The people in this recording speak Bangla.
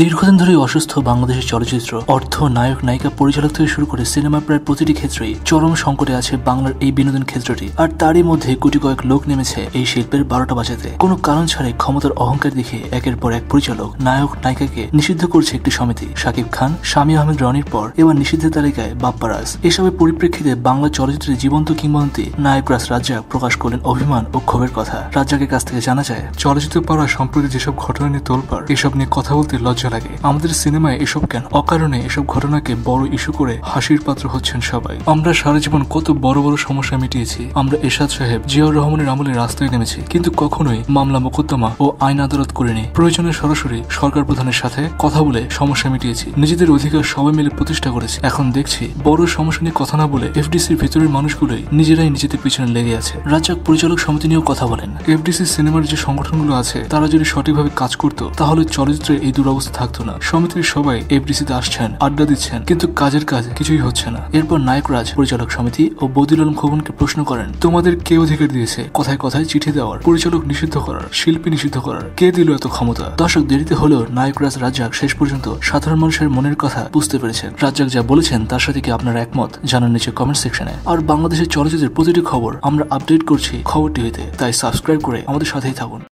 দীর্ঘদিন ধরে অসুস্থ বাংলাদেশের চলচ্চিত্র অর্থ নায়ক, নায়িকা, পরিচালক থেকে শুরু করে সিনেমার প্রায় প্রতিটি ক্ষেত্রেই চরম সংকটে আছে বাংলার এই বিনোদন ক্ষেত্রটি। আর তারই মধ্যে কোটি কয়েক লোক নেমেছে এই শিল্পের বারোটা বাজাতে। কোনো কারণ ছাড়াই ক্ষমতার অহংকার দেখে একের পর এক পরিচালক, নায়ক, নায়িকাকে নিষিদ্ধ করছে একটি সমিতি, শাকিব খান, শামী আহমেদ রনির পর এবার নিষিদ্ধের তালিকায় বাপ্পারাজ। এসবের পরিপ্রেক্ষিতে বাংলা চলচ্চিত্রের জীবন্ত কিংবদন্তি নায়করাজ রাজ্জাক প্রকাশ করলেন অভিমান ও ক্ষোভের কথা। রাজ্জাকের কাছ থেকে জানা যায়, চলচ্চিত্র পাড়া সম্প্রতি যেসব ঘটনা নিয়ে তোলপাড়, এসব নিয়ে কথা বলতে লজ্জা লাগে আমাদের সিনেমায় এসব কেন অকারণে এসব ঘটনাকে বড় ইস্যু করে হাসির পাত্র হচ্ছেন সবাই। আমরা সারা জীবন কত বড় বড় সমস্যা মিটিয়েছি। আমরা এরশাদ সাহেব, জিয়াউর রহমানের আমলে রাস্তায় নেমেছি, কিন্তু কখনোই মামলা মোকদ্দমা ও আইন আদালত করিনি। প্রয়োজনে সরাসরি সরকার প্রধানের সাথে কথা বলে সমস্যা মিটিয়েছি। নিজেদের অধিকার সবাই মিলে প্রতিষ্ঠা করেছি। এখন দেখছি, বড় সমস্যা নিয়ে কথা না বলে এফডিসির ভিতরের মানুষগুলোই নিজেরাই নিজেদের পিছনে লেগে আছে। রাজ্জাক পরিচালক সমিতি নিয়েও কথা বলেন। এফডিসি সিনেমার যে সংগঠনগুলো আছে, তারা যদি সঠিকভাবে কাজ করতো, তাহলে চলচ্চিত্রের এই দুরবস্থা থাকতো না। সমিতির সবাই এফডিসিতে আসছেন, আড্ডা দিচ্ছেন, কিন্তু কাজের কাজ কিছুই হচ্ছে না। এরপর নায়করাজ পরিচালক সমিতি ও বদিল আলম খোকনকে প্রশ্ন করেন, তোমাদের কে অধিকার দিয়েছে? কথায় কথায় চিঠি দেওয়ার, পরিচালক নিষিদ্ধ করার, শিল্পী নিষিদ্ধ করার, কে দিল এত ক্ষমতা? দর্শক, দেরিতে হলেও নায়করাজ রাজ্জাক শেষ পর্যন্ত সাধারণ মানুষের মনের কথা বুঝতে পেরেছেন। রাজ্জাক যা বলেছেন তার সাথে কি আপনার একমত? জানান নিচে কমেন্ট সেকশনে আর বাংলাদেশের চলচ্চিত্রের প্রতিটি খবর আমরা আপডেট করছি খবর টিভিতে তাই সাবস্ক্রাইব করে আমাদের সাথেই থাকুন।